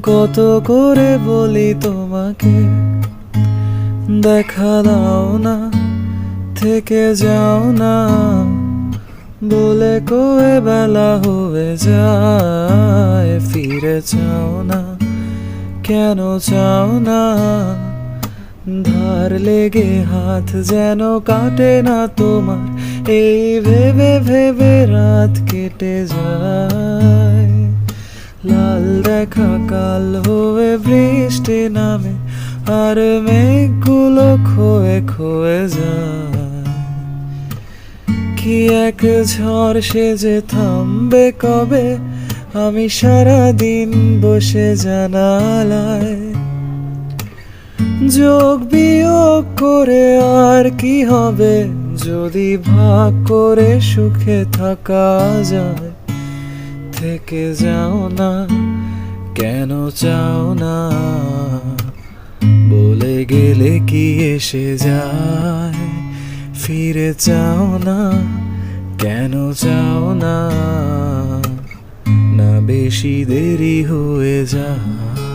কত করে বলি তোমাকে? দেখা দাও না, থেকে যাও না। বলে কয়ে বেলা হয়ে যায়? ফিরে চাও না, কেন চাও না? ধার লেগে হাত যেন কাটে না তোমার, এই ভেবে ভেবে রাত কেটে যায়। লাল দেখা কাল হয়ে বৃষ্টি নামে, আর মেঘগুলো খোয়ে খোয়ে যায়। কি এক ঝড় সে যে থামবে কবে? আমি সারা দিন বসে জানালায়। যোগ বিয়োগ করে আর কি হবে? যদি ভাগ করে সুখে থাকা যায়। থেকে যাও না, কেন চাও না? বলে গেলে কি এসে যায়? ফিরে চাও না, কেন চাও না? না বেশি দেরি হয়ে যায়।